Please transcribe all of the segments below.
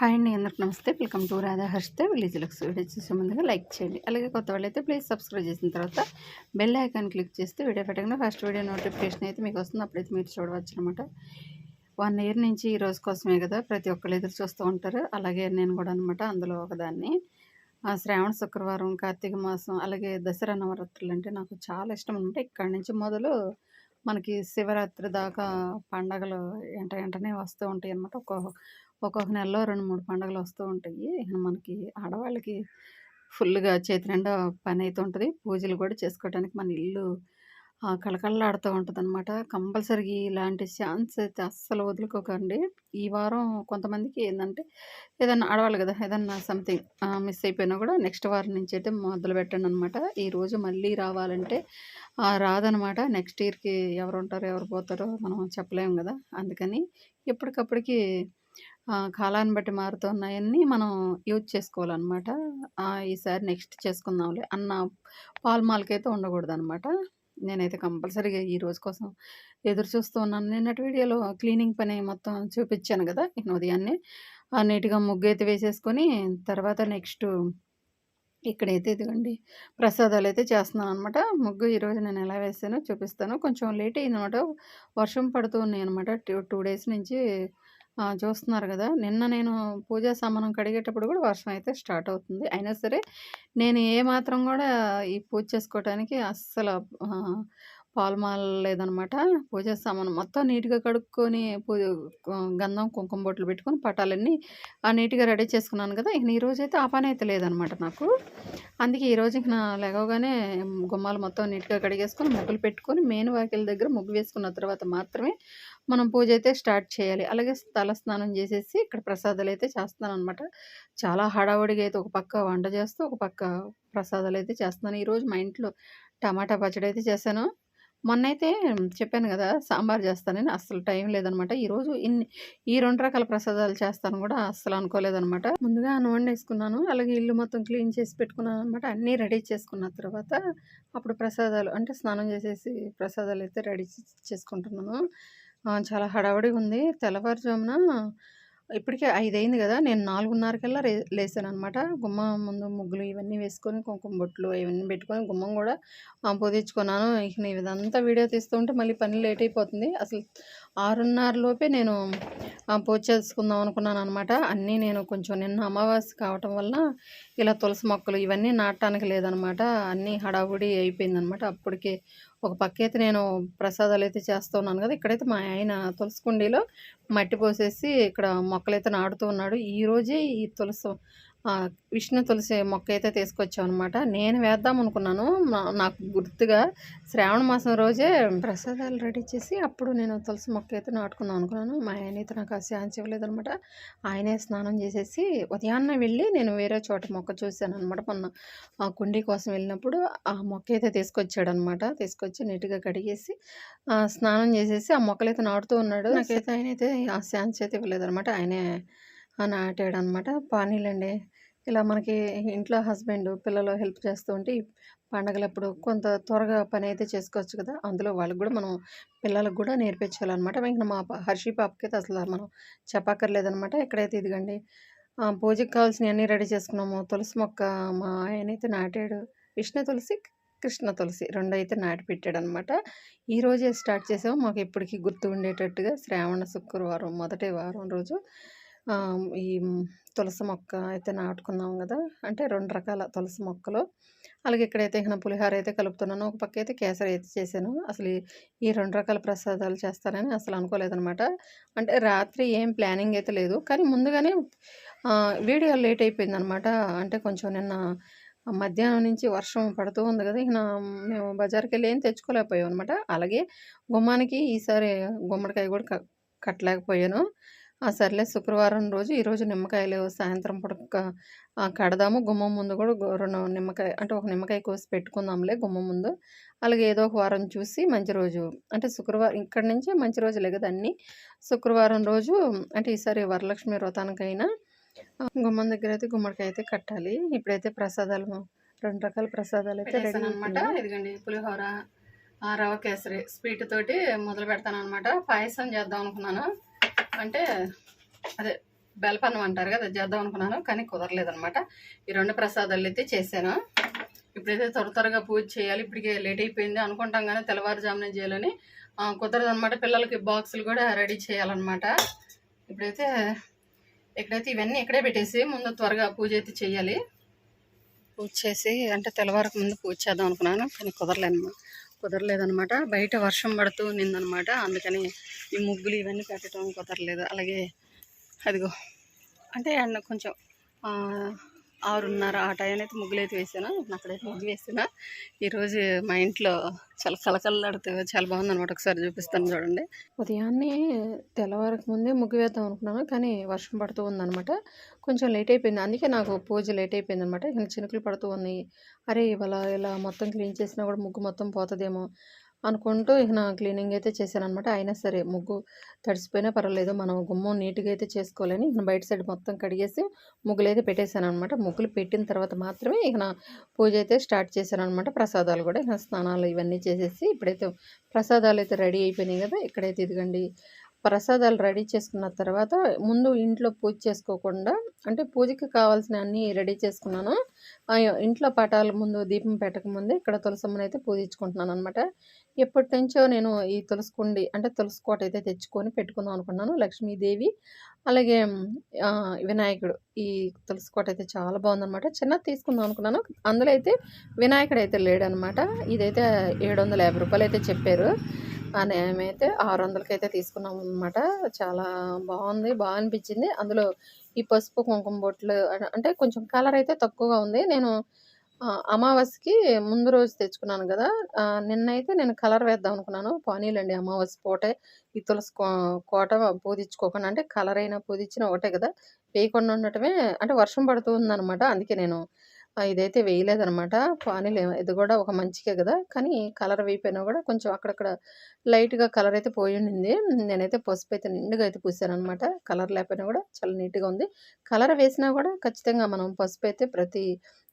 Hi అండి అందరికి నమస్తే. Welcome to Radha Harshitha village vlogs video చూసే ముందుగా లైక్ చేయండి. అలాగే కొత్త వాళ్ళైతే ప్లీజ్ సబ్స్క్రైబ్ చేసిన తర్వాత బెల్ ఐకాన్ క్లిక్ చేస్తే వీడియో పెట్టగానే ఫస్ట్ వీడియో నోటిఫికేషన్ అయితే మీకు వస్తుంది. అప్పుడైతే మీరు చూడవచ్చు అనమాట వన్ ఇయర్ నుంచి ఈ రోజు కోసమే కదా ప్రతి ఒక్కళ్ళు ఎదురు చూస్తూ ఉంటారు. అలాగే నేను కూడా అనమాట అందులో ఒకదాన్ని. శ్రావణ శుక్రవారం కార్తీక మాసం అలాగే దసరా నవరాత్రులు అంటే నాకు చాలా ఇష్టం అనమాట ఇక్కడి నుంచి మొదలు మనకి శివరాత్రి దాకా పండగలు వెంట వెంటనే వస్తూ ఉంటాయి అనమాట ఒక ఒక్కొక్క నెలలో రెండు మూడు పండుగలు వస్తూ ఉంటాయి. మనకి ఆడవాళ్ళకి ఫుల్గా చేతి నిండా పని అయితే ఉంటుంది. పూజలు కూడా చేసుకోవడానికి మన ఇల్లు కళకళలాడుతూ ఉంటుంది అనమాట కంపల్సరీ ఇలాంటి ఛాన్స్ అయితే అస్సలు వదులుకోకండి. ఈ వారం కొంతమందికి ఏంటంటే ఏదన్నా ఆడవాళ్ళు కదా ఏదన్నా సంథింగ్ మిస్ అయిపోయినా కూడా నెక్స్ట్ వారం నుంచి అయితే మొదలు పెట్టండి అనమాట ఈ రోజు మళ్ళీ రావాలంటే రాదనమాట నెక్స్ట్ ఇయర్కి ఎవరు ఉంటారో ఎవరు పోతారో మనం చెప్పలేము కదా. అందుకని ఎప్పటికప్పటికి కాలాన్ని బట్టి మారుతున్నాయన్నీ మనం యూజ్ చేసుకోవాలన్నమాట. ఈసారి నెక్స్ట్ చేసుకుందాంలే అన్న పాల్మాల్కైతే ఉండకూడదు అనమాట నేనైతే కంపల్సరీగా ఈ రోజు కోసం ఎదురు చూస్తూ ఉన్నాను. నిన్నటి వీడియోలో క్లీనింగ్ పని మొత్తం చూపించాను కదా నేను ఉదయాన్నే. నీట్గా ముగ్గు అయితే వేసేసుకొని తర్వాత నెక్స్ట్ ఇక్కడైతే ఇదిగోండి ప్రసాదాలు అయితే చేస్తున్నాను అనమాట ముగ్గు ఈరోజు నేను ఎలా వేసానో చూపిస్తాను. కొంచెం లేట్ అయిందనమాట వర్షం పడుతూ ఉన్నాయి అనమాట టూ టూ డేస్ నుంచి చూస్తున్నారు కదా. నిన్న నేను పూజా సామానం కడిగేటప్పుడు కూడా వర్షం అయితే స్టార్ట్ అవుతుంది. అయినా సరే నేను ఏ మాత్రం కూడా ఈ పూజ చేసుకోవడానికి అస్సలు పాల్మాల్ లేదనమాట. పూజ సామాను మొత్తం నీట్గా కడుక్కొని పూజ గంధం కుంకుమ బొట్లు పెట్టుకొని పటాలన్నీ ఆ నీట్గా రెడీ చేసుకున్నాను కదా! ఇక ఈ రోజు అయితే ఆ పని అయితే లేదనమాట నాకు. అందుకే ఈ రోజు నా లేవగానే గుమ్మాలు మొత్తం నీట్గా కడిగేసుకొని ముగ్గులు పెట్టుకొని మెయిన్ వాకిల దగ్గర ముగ్గు వేసుకున్న తర్వాత మాత్రమే మనం పూజ అయితే స్టార్ట్ చేయాలి. అలాగే తల స్నానం చేసేసి ఇక్కడ ప్రసాదాలు అయితే చేస్తున్నాను అనమాట చాలా హడావుడిగా అయితే ఒక పక్క వంట చేస్తూ ఒక పక్క ప్రసాదాలు అయితే చేస్తున్నాను. ఈరోజు మా ఇంట్లో టమాటా పచ్చడి అయితే చేశాను. మొన్నైతే చెప్పాను కదా సాంబార్ చేస్తానని అస్సలు టైం లేదనమాట. ఈరోజు ఇన్ని ఈ రెండు రకాల ప్రసాదాలు చేస్తాను కూడా అస్సలు అనుకోలేదనమాట. ముందుగా నూనె వేసుకున్నాను అలాగే ఇల్లు మొత్తం క్లీన్ చేసి పెట్టుకున్నాను అనమాట. అన్నీ రెడీ చేసుకున్న తర్వాత అప్పుడు ప్రసాదాలు అంటే స్నానం చేసేసి ప్రసాదాలు అయితే రెడీ చేసుకుంటున్నాను. చాలా హడావుడిగా ఉంది. తెల్లవారుజామున ఇప్పటికే 5 అయింది నేను 4:30కల్లా రే లేసాననమాట. గుమ్మం ముందు ముగ్గులు ఇవన్నీ వేసుకొని, కుంకుమ బొట్లు ఇవన్నీ పెట్టుకొని, గుమ్మం కూడా ఆహ్, ఇక నేను ఇదంతా వీడియో తీస్తుంటే మళ్ళీ పని లేట్ అయిపోతుంది. అసలు 6:30 లోపే నేను పోచేసుకుందాం అనుకున్నాను అనమాట అన్నీ నేను కొంచెం నిన్న అమావాస్య కావటం వల్ల ఇలా తులసి మొక్కలు ఇవన్నీ నాటడానికి లేదనమాట. అన్నీ హడావుడి అయిపోయిందనమాట. అప్పటికే ఒక పక్క అయితే నేను ప్రసాదాలు చేస్తూ ఉన్నాను కదా ఇక్కడైతే మా ఆయన తులసి కుండీలో మట్టి పోసేసి ఇక్కడ మొక్కలైతే నాటుతూ ఉన్నాడు. ఈరోజే ఈ తులసి విష్ణు తులసి మొక్క అయితే తీసుకొచ్చామనమాట. నేను వేద్దాం అనుకున్నాను. నాకు గుర్తుగా శ్రావణ మాసం రోజే ప్రసాదాలు రెడీ చేసి అప్పుడు నేను తులసి మొక్క అయితే నాటుకుందాం అనుకున్నాను. మా ఆయన అయితే నాకు ఆ ఛాన్స్ ఇవ్వలేదనమాట. ఆయనే స్నానం చేసేసి ఉదయాన్నే వెళ్ళి నేను వేరే చోట మొక్క చూశాననమాట. మొన్న ఆ కుండీ కోసం వెళ్ళినప్పుడు ఆ మొక్క అయితే తీసుకొచ్చాడనమాట. తీసుకొచ్చి నీట్‌గా కడిగేసి స్నానం చేసేసి ఆ మొక్కలైతే నాటుతూ ఉన్నాడు. నాకైతే ఆయన అయితే ఆ ఛాన్స్ అయితే ఇవ్వలేదనమాట. ఆయనే నాటాడు నాటాడనమాట. పానీలండి ఇలా మనకి ఇంట్లో హస్బెండ్, పిల్లలు హెల్ప్ చేస్తూ ఉంటే పండగలప్పుడు కొంత త్వరగా పని అయితే చేసుకోవచ్చు కదా! అందులో వాళ్ళకి కూడా మనం పిల్లలకు కూడా నేర్పించాలన్నమాట ఇంకా మా హర్షి పాపకైతే అసలు మనం చెప్పక్కర్లేదనమాట. ఎక్కడైతే ఇదిగండి ఆహ్, కావాల్సినవి అన్నీ రెడీ చేసుకున్నాము. తులసి మొక్క మా ఆయనైతే నాటాడు. విష్ణు తులసి, కృష్ణ తులసి రెండైతే నాటి పెట్టాడనమాట. ఈరోజే స్టార్ట్ చేసాము. మాకు ఇప్పటికీ గుర్తు ఉండేటట్టుగా శ్రావణ శుక్రవారం మొదటి వారం రోజు ఈ తులసి మొక్క అయితే నాటుకున్నాం కదా అంటే రెండు రకాల తులసి మొక్కలు. అలాగే ఇక్కడైతే ఇక పులిహోర అయితే కలుపుతున్నాను. ఒక పక్క అయితే కేసరి అయితే చేశాను. అసలు ఈ రెండు రకాల ప్రసాదాలు చేస్తానని అసలు అనుకోలేదనమాట. అంటే రాత్రి ఏం ప్లానింగ్ అయితే లేదు. కానీ ముందుగానే వీడియో లేట్ అయిపోయిందనమాట. అంటే కొంచెం నిన్న మధ్యాహ్నం నుంచి వర్షం పడుతూ ఉంది కదా ఇక మేము మేము బజార్‌కెళ్ళి ఏం తెచ్చుకోలేకపోయాం అనమాట అలాగే గుమ్మానికి ఈసారి గుమ్మడికాయ కూడా కట్టలేకపోయాను. ఆ! సర్లే శుక్రవారం రోజు ఈరోజు నిమ్మకాయలు సాయంత్రం పూట కడదాము. గుమ్మం ముందు గో 2 నిమ్మకాయ అంటే ఒక నిమ్మకాయ కోసి పెట్టుకుందాంలే గుమ్మం ముందు. అలాగే ఏదో ఒక వారం చూసి మంచి రోజు అంటే శుక్రవారం ఇక్కడి నుంచే మంచి రోజులే గదా! అన్నీ. శుక్రవారం రోజు అంటే ఈసారి వరలక్ష్మి వ్రతానికైనా గుమ్మం దగ్గరైతే గుమ్మడికాయ అయితే కట్టాలి. ఇప్పుడైతే ప్రసాదాలు 2 రకాల రెడీ పెట్టేసాననమాట అయిపోయాయి. ఇదిగోండి పులిహోర రవ కేసరి స్వీట్ తోటి మొదలు పెడతాను అనమాట పాయసం చేద్దాం అనుకున్నాను అంటే అదే బెల్పన్నం అంటారు కదా చేద్దాం అనుకున్నాను కానీ కుదరలేదనమాట ఈ రెండు ప్రసాదాలు అయితే చేశాను. ఇప్పుడైతే త్వర త్వరగా పూజ చేయాలి. ఇప్పటికే లేట్ అయిపోయింది. అనుకుంటాం కానీ తెల్లవారుజామునే చేయాలని కుదరదనమాట పిల్లలకి బాక్సులు కూడా రెడీ చేయాలన్నమాట. ఇప్పుడైతే ఇక్కడైతే ఇవన్నీ ఇక్కడే పెట్టేసి ముందు త్వరగా పూజ అయితే చేయాలి. పూజ చేసి అంటే తెల్లవారకు ముందు పూజ చేద్దాం అనుకున్నాను కానీ కుదరలేదు కుదరలేదనమాట బయట వర్షం పడుతూ ఉన్నిందనమాట అందుకని ఈ ముగ్గులు ఇవన్నీ పెట్టడం కుదరలేదు. అలాగే అదిగో అంటే అన్న కొంచెం ఆరున్నర ఆ టైం అయితే ముగ్గులు అయితే వేసాను. అక్కడైతే ముగ్గు వేసాను ఈరోజు మా ఇంట్లో చాలా కలకలలాడుతూ చాలా బాగుందనమాట ఒకసారి చూపిస్తాను చూడండి. ఉదయాన్నే తెల్లవారక ముందే ముగ్గు వేద్దాం అనుకున్నాను కానీ వర్షం పడుతూ ఉందన్నమాట. కొంచెం లేట్ అయిపోయింది. అందుకే నాకు పూజ లేట్ అయిపోయింది అనమాట ఇంకా చినుకులు పడుతూ ఉన్నాయి. అరే ఇవాళ ఇలా మొత్తం క్లీన్ చేసినా కూడా ముగ్గు మొత్తం పోతుందేమో. అనుకుంటూ ఇక నా క్లీనింగ్ అయితే చేశాను అనమాట అయినా సరే ముగ్గు తడిసిపోయినా పర్వాలేదు. మనం గుమ్మం నీట్గా అయితే చేసుకోవాలని ఇక బయట సైడ్ మొత్తం కడిగేసి ముగ్గులు అయితే పెట్టేశాను అనమాట ముగ్గులు పెట్టిన తర్వాత మాత్రమే ఇక నా పూజ అయితే స్టార్ట్ చేశాను అనమాట ప్రసాదాలు కూడా ఇక స్నానాలు ఇవన్నీ చేసేసి ఇప్పుడైతే ప్రసాదాలు అయితే రెడీ అయిపోయినాయి కదా ఇక్కడైతే ఇదిగండి ప్రసాదాలు రెడీ చేసుకున్న తర్వాత ముందు ఇంట్లో పూజ చేసుకోకుండా అంటే పూజకి కావాల్సిన అన్నీ రెడీ చేసుకున్నాను. ఆ ఇంట్లో పటాల ముందు దీపం పెట్టకముందే ఇక్కడ తులసమ్మని అయితే పూజించుకుంటున్నాను అనమాట ఎప్పటి నుంచో నేను ఈ తులసికుండి అంటే తులసి కోట అయితే తెచ్చుకొని పెట్టుకుందాం అనుకున్నాను లక్ష్మీదేవి అలాగే వినాయకుడు. ఈ తులసి కోట అయితే చాలా బాగుందనమాట చిన్న తీసుకుందాం అనుకున్నాను. అందులో అయితే వినాయకుడు అయితే లేడనమాట ఇదైతే ఏడు వందల యాభై రూపాయలు అయితే చెప్పారు. ఆ మేమైతే ఆరు వందలకి అయితే తీసుకున్నాం అనమాట చాలా బాగుంది బాగా అనిపించింది. అందులో ఈ పసుపు కుంకుమ బొట్లు అంటే కొంచెం కలర్ అయితే తక్కువగా ఉంది. నేను అమావాస్యకి ముందు రోజు తెచ్చుకున్నాను కదా. నిన్నైతే నేను కలర్ వేద్దాం అనుకున్నాను. పానీలండి అమావాస్య పూటే. ఈ తులసి కో- కోట పూజించుకోకుండా అంటే కలర్ అయినా పూజించిన ఒకటే కదా. వేయకుండా ఉండటమే అంటే వర్షం పడుతూ ఉందన్నమాట. అందుకే నేను ఇదైతే వేయలేదనమాట. పానీలు ఇది కూడా ఒక మంచికే కదా. కానీ కలర్ వేయిపోయినా కూడా కొంచెం అక్కడక్కడ లైట్గా కలర్ అయితే పోయి ఉండింది నేనైతే పసుపు అయితే నిండుగా అయితే పూసాను అనమాట కలర్ లేకపోయినా కూడా చాలా నీట్గా ఉంది. కలర్ వేసినా కూడా ఖచ్చితంగా మనం పసుపు అయితే ప్రతి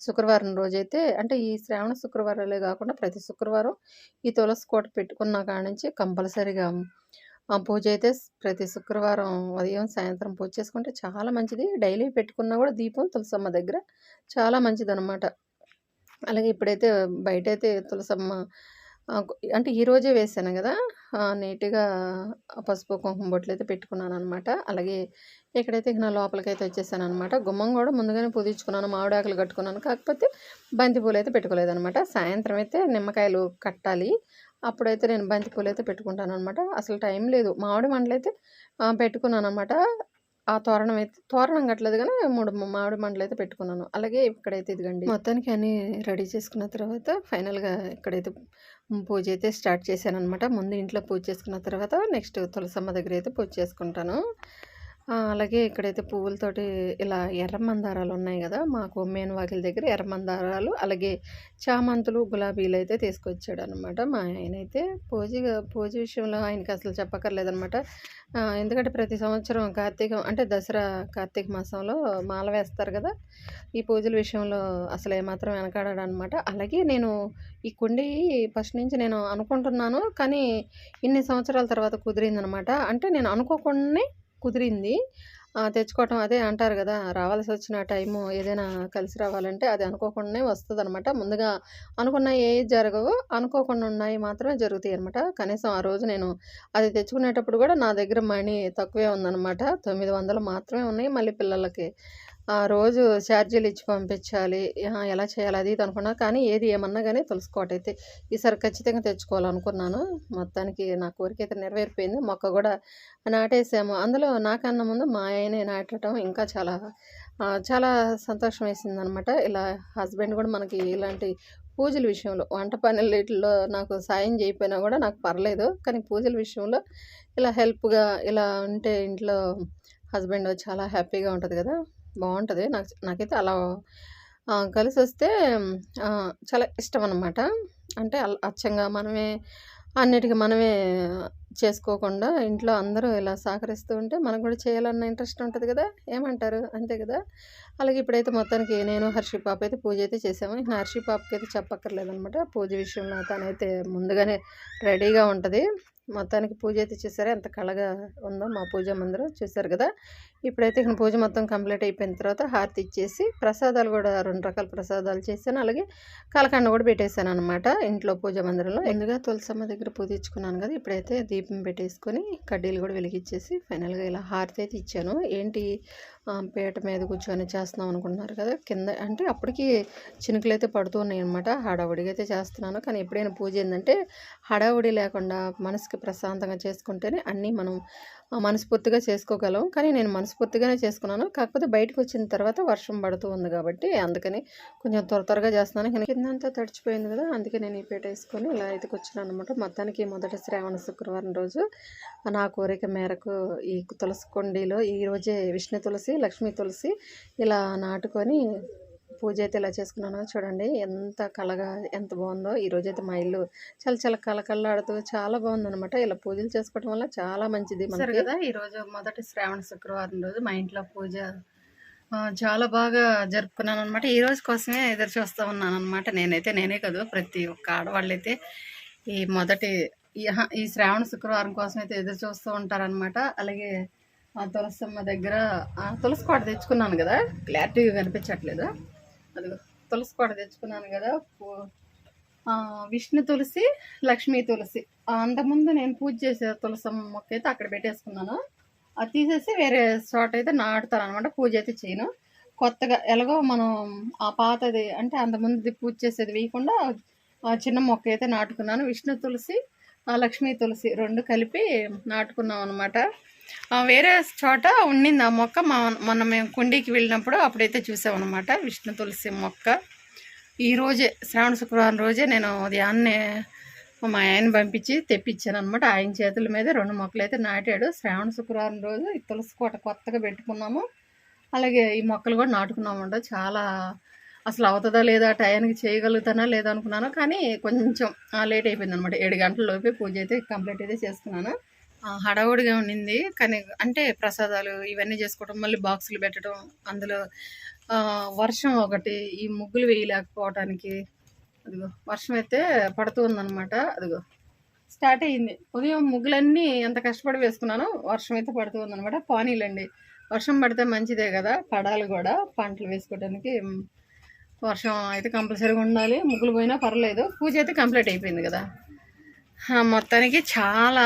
శుక్రవారం రోజైతే అంటే ఈ శ్రావణ శుక్రవారాలే కాకుండా ప్రతి శుక్రవారం ఈ తులసి కోట పెట్టుకున్న కాడ నుంచి కంపల్సరీగా పూజ అయితే ప్రతి శుక్రవారం ఉదయం సాయంత్రం పూజ చేసుకుంటే చాలా మంచిది. డైలీ పెట్టుకున్నా కూడా దీపం తులసమ్మ దగ్గర చాలా మంచిది అనమాట అలాగే ఇప్పుడైతే బయటైతే తులసమ్మ అంటే ఈరోజే వేసాను కదా నీట్గా పసుపు కుంకుమ బొట్లు అయితే పెట్టుకున్నాను అనమాట అలాగే ఇక్కడైతే నా లోపలికైతే వచ్చేసాను అనమాట గుమ్మం కూడా ముందుగానే పూజించుకున్నాను మామిడాకులు కట్టుకున్నాను. కాకపోతే బంతిపూలు అయితే పెట్టుకోలేదు అనమాట సాయంత్రం అయితే నిమ్మకాయలు కట్టాలి. అప్పుడైతే నేను బంతి పూలు అయితే పెట్టుకుంటాను అనమాట అసలు టైం లేదు. మామిడి మండలు అయితే పెట్టుకున్నాను అనమాట ఆ తోరణం అయితే తోరణం కట్టలేదు కానీ మూడు మామిడి మండలు అయితే పెట్టుకున్నాను. అలాగే ఇక్కడైతే ఇదిగండి. మొత్తానికి అన్నీ రెడీ చేసుకున్న తర్వాత ఫైనల్గా ఇక్కడైతే పూజ అయితే స్టార్ట్ చేశాను అనమాట ముందు ఇంట్లో పూజ చేసుకున్న తర్వాత నెక్స్ట్ తులసమ్మ దగ్గర అయితే పూజ చేసుకుంటాను. అలాగే ఇక్కడైతే పువ్వులతోటి ఇలా ఎర్ర మందారాలు ఉన్నాయి కదా మాకు మేను వాకిల దగ్గర ఎర్ర మందారాలు అలాగే చామంతులు గులాబీలు అయితే తీసుకొచ్చాడు అనమాట మా ఆయన అయితే పూజ పూజ విషయంలో ఆయనకి అసలు చెప్పక్కర్లేదనమాట ఎందుకంటే ప్రతి సంవత్సరం కార్తీక అంటే దసరా కార్తీక మాసంలో మాల వేస్తారు కదా ఈ పూజల విషయంలో అసలు ఏమాత్రం వెనకాడాడు అనమాట అలాగే నేను ఈ కుండి ఫస్ట్ నుంచి నేను అనుకుంటున్నాను కానీ ఇన్ని సంవత్సరాల తర్వాత కుదిరిందనమాట అంటే నేను అనుకోకుండానే కుదిరింది. తెచ్చుకోవటం అదే అంటారు కదా రావాల్సి వచ్చిన టైము ఏదైనా కలిసి రావాలంటే అది అనుకోకుండానే వస్తుంది అనమాట ముందుగా అనుకున్న ఏ జరగవో అనుకోకుండా ఉన్నాయి మాత్రమే జరుగుతాయి అనమాట. కనీసం ఆ రోజు నేను అది తెచ్చుకునేటప్పుడు కూడా నా దగ్గర మనీ తక్కువే ఉందన్నమాట తొమ్మిది వందలు మాత్రమే ఉన్నాయి మళ్ళీ పిల్లలకి. ఆ రోజు ఛార్జీలు ఇచ్చి పంపించాలి. ఎలా చేయాలి? అది ఇది అనుకున్నా. కానీ ఏది ఏమన్నా కానీ తులసికోట అయితే ఈసారి ఖచ్చితంగా తెచ్చుకోవాలనుకున్నాను. మొత్తానికి నా కోరిక అయితే నెరవేరిపోయింది. మొక్క కూడా నాటేసాము. అందులో నాకన్నా ముందు మా ఆయనే నాటడం ఇంకా చాలా చాలా సంతోషం వేసింది అనమాట ఇలా హస్బెండ్ కూడా మనకి ఇలాంటి పూజల విషయంలో వంట పనులలో నాకు సాయం చేయకపోయినా కూడా నాకు పర్లేదు. కానీ పూజల విషయంలో ఇలా హెల్ప్గా ఇలా ఉంటే ఇంట్లో హస్బెండ్ చాలా హ్యాపీగా ఉంటుంది కదా. బాగుంటుంది నాకు నాకైతే అలా కలిసి వస్తే చాలా ఇష్టం అనమాట అంటే అల్- అచ్చంగా మనమే అన్నిటికీ మనమే చేసుకోకుండా ఇంట్లో అందరూ ఇలా సహకరిస్తూ ఉంటే మనకు కూడా చేయాలన్న ఇంట్రెస్ట్ ఉంటుంది కదా? ఏమంటారు? అంతే కదా? అలాగే ఇప్పుడైతే మొత్తానికి నేను హర్షి పాప అయితే పూజ అయితే చేసాము. ఇక హర్షి పాపకి అయితే చెప్పక్కర్లేదనమాట పూజ విషయంలో తనైతే ముందుగానే రెడీగా ఉంటుంది. మొత్తానికి పూజ అయితే చూసారా ఎంత కళగా ఉందో మా పూజ మందిరం చూసారు కదా. ఇప్పుడైతే ఇక్కడ పూజ మొత్తం కంప్లీట్ అయిపోయిన తర్వాత హారతి ఇచ్చేసి ప్రసాదాలు కూడా రెండు రకాల ప్రసాదాలు చేశాను. అలాగే కలకండ కూడా పెట్టేశాను అనమాట ఇంట్లో పూజ మందిరంలో. ఎందుగా తులసమ్మ దగ్గర పూజ ఇచ్చుకున్నాను కదా. ఇప్పుడైతే దీపం పెట్టేసుకొని కడ్డీలు కూడా వెలిగించేసి ఫైనల్గా ఇలా హారతి అయితే ఇచ్చాను. ఏంటి పేట పీట మీద కూర్చొని చేస్తున్నాం అనుకుంటున్నారు కదా. కింద అంటే అప్పటికి చినుకులు అయితే పడుతున్నాయి అనమాట హడావుడిగా అయితే చేస్తున్నాను. కానీ ఎప్పుడైనా పూజ ఏంటంటే హడావుడి లేకుండా మనసుకి ప్రశాంతంగా చేసుకుంటేనే అన్నీ మనం మనస్ఫూర్తిగా చేసుకోగలం. కానీ నేను మనస్ఫూర్తిగానే చేసుకున్నాను. కాకపోతే బయటకు వచ్చిన తర్వాత వర్షం పడుతూ ఉంది కాబట్టి అందుకని కొంచెం త్వర త్వరగా చేస్తున్నాను. కానీ కిందంతా తడిచిపోయింది కదా అందుకే నేను ఈ పీట వేసుకొని ఇలా అయితే కూర్చున్నాను అనమాట మొత్తానికి మొదటి శ్రావణ శుక్రవారం రోజు నా కోరిక మేరకు ఈ తులసి కొండీలో ఈరోజే విష్ణు తులసి లక్ష్మీ తులసి ఇలా నాటుకొని పూజ అయితే ఇలా చేసుకున్నాను చూడండి. ఎంత కళగా ఎంత బాగుందో. ఈ రోజు అయితే మా ఇల్లు చాలా చాలా కళకళలాడుతూ చాలా బాగుందన్నమాట. ఇలా పూజలు చేసుకోవడం వల్ల చాలా మంచిది మనకి. కదా ఈరోజు మొదటి శ్రావణ శుక్రవారం రోజు మా ఇంట్లో పూజ చాలా బాగా జరుపుకున్నాను అనమాట ఈ రోజు కోసమే ఎదురు చూస్తూ ఉన్నాను అనమాట నేనైతే నేనే కాదు ప్రతి ఒక్క ఆడవాళ్ళైతే ఈ మొదటి ఈ శ్రావణ శుక్రవారం కోసం అయితే ఎదురు చూస్తూ ఉంటారనమాట అలాగే ఆ తులసమ్మ దగ్గర తులసి కోట తెచ్చుకున్నాను కదా. క్లారిటీగా కనిపించట్లేదు. అదిగో తులసి కూడా తెచ్చుకున్నాను కదా పూ- విష్ణు తులసి లక్ష్మీ తులసి. అంతకుముందు నేను పూజ చేసే తులసి మొక్క అయితే అక్కడ పెట్టేసుకున్నాను. అది తీసేసి వేరే చోట అయితే నాటుతాను అనమాట పూజ అయితే చేయను. కొత్తగా ఎలాగో మనం ఆ పాతది అంటే అంతకుముందు పూజ చేసేది వేయకుండా ఆ చిన్న మొక్క అయితే నాటుకున్నాను. విష్ణు తులసి ఆ లక్ష్మీ తులసి రెండు కలిపి నాటుకున్నాం అనమాట వేరే చోట ఉండింది ఆ మొక్క. మా మొన్న మేము కుండీకి వెళ్ళినప్పుడు అప్పుడైతే చూసామన్నమాట. విష్ణు తులసి మొక్క. ఈరోజే శ్రావణ శుక్రవారం రోజే నేను ఉదయాన్నే మా ఆయన పంపించి తెప్పించాను అనమాట ఆయన చేతుల మీద రెండు మొక్కలు అయితే నాటాడు. శ్రావణ శుక్రవారం రోజు ఈ తులసి కోట కొత్తగా పెట్టుకున్నాము. అలాగే ఈ మొక్కలు కూడా నాటుకున్నామంట. చాలా అసలు అవుతుందా లేదా టయానికి చేయగలుగుతానా లేదా అనుకున్నాను. కానీ కొంచెం లేట్ అయిపోయింది అనమాట ఏడు గంటల లోపే పూజ అయితే కంప్లీట్ అయితే చేసుకున్నాను. హడావుడిగా ఉండింది. కానీ అంటే ప్రసాదాలు ఇవన్నీ చేసుకోవడం మళ్ళీ బాక్సులు పెట్టడం అందులో వర్షం ఒకటి ఈ ముగ్గులు వేయలేకపోవటానికి అదిగో వర్షం అయితే పడుతూ ఉందన్నమాట. అదిగో స్టార్ట్ అయ్యింది. ఉదయం ముగ్గులన్నీ ఎంత కష్టపడి వేసుకున్నానో వర్షం అయితే పడుతూ ఉందన్నమాట. పానీలండి. వర్షం పడితే మంచిదే కదా పడాలి కూడా. పంటలు వేసుకోవడానికి వర్షం అయితే కంపల్సరీగా ఉండాలి. ముగ్గులు పోయినా పర్లేదు. పూజ అయితే కంప్లీట్ అయిపోయింది కదా. మొత్తానికి చాలా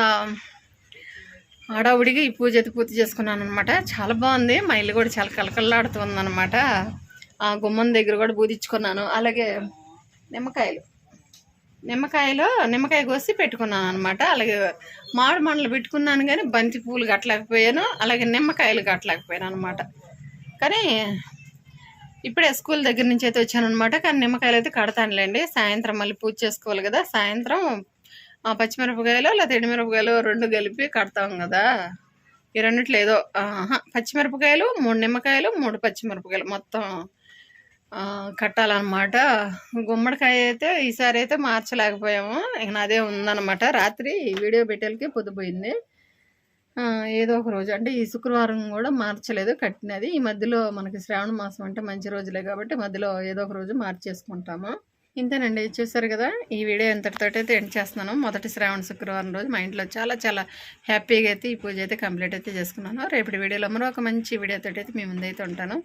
హడావుడిగా ఈ పూజ అయితే పూర్తి చేసుకున్నాను అనమాట చాలా బాగుంది. మా ఇల్లు కూడా చాలా కలకల్లాడుతుంది అనమాట ఆ గుమ్మం దగ్గర కూడా బూదిచ్చుకున్నాను అలాగే నిమ్మకాయలు. నిమ్మకాయలు నిమ్మకాయ కోసి పెట్టుకున్నాను అనమాట అలాగే మామిడి మండలు పెట్టుకున్నాను కానీ బంతి పూలు కట్టలేకపోయాను. అలాగే నిమ్మకాయలు కట్టలేకపోయాను అనమాట కానీ ఇప్పుడే స్కూల్ దగ్గర నుంచి అయితే వచ్చాను అనమాట కానీ నిమ్మకాయలు అయితే కడతానులేండి. సాయంత్రం మళ్ళీ పూజ చేసుకోవాలి కదా. సాయంత్రం పచ్చిమిరపకాయలు లేదా ఎండుమిరపకాయలు రెండు కలిపి కడతాం కదా. ఈ రెండిట్లో ఏదో పచ్చిమిరపకాయలు మూడు నిమ్మకాయలు మూడు పచ్చిమిరపకాయలు మొత్తం కట్టాలన్నమాట. గుమ్మడికాయ అయితే ఈసారి అయితే మార్చలేకపోయాము. ఇక నాదే ఉందన్నమాట. రాత్రి వీడియో పెట్టేలకి పొద్దుపోయింది. ఏదో ఒక రోజు. అంటే ఈ శుక్రవారం కూడా మార్చలేదు కట్టినది. ఈ మధ్యలో మనకి శ్రావణ మాసం అంటే మంచి రోజులే కాబట్టి మధ్యలో ఏదో ఒక రోజు మార్చేసుకుంటాము. ఇంతేనండి. చూసారు కదా ఈ వీడియో ఎంతటితోటి అయితే ఎండ్ చేస్తున్నాను. మొదటి శ్రావణ శుక్రవారం రోజు మా ఇంట్లో చాలా చాలా హ్యాపీగా అయితే ఈ పూజ అయితే కంప్లీట్ అయితే చేసుకున్నాను. రేపటి వీడియోలో మరో ఒక మంచి వీడియోతో అయితే మీ ముందైతే ఉంటాను.